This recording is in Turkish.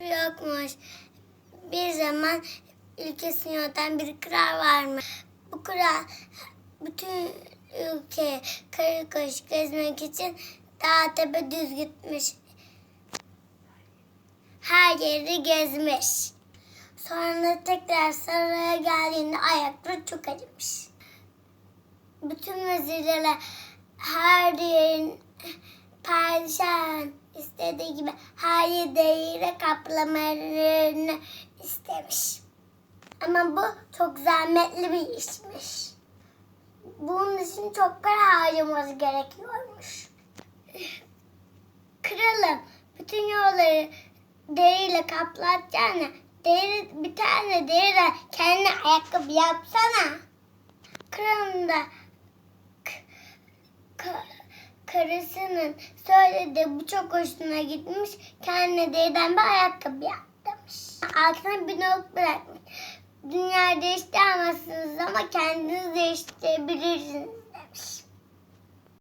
Yokmuş. Bir zaman ülkesini yöneten bir kral varmış. Bu kral bütün ülke karı koş gezmek için dağ tepe düz gitmiş. Her yeri gezmiş. Sonra tekrar saraya geldiğinde ayakları çok acımış. Bütün vezirlere her yerin padişahın istediği gibi her yeri deriyle kaplamalarını istemiş. Ama bu çok zahmetli bir işmiş. Bunun için çok para harcaması gerekiyormuş. Kralım bütün yolları deriyle kaplatacağına deri, bir tane deriden kendine ayakkabı yapsana. Kralım da karısının söyledi bu çok hoşuna gitmiş. Kendine deriden bir ayakkabı yaptırmış. Altına bir not bırakmış. Dünya değiştiremezsiniz ama kendiniz değiştirebilirsiniz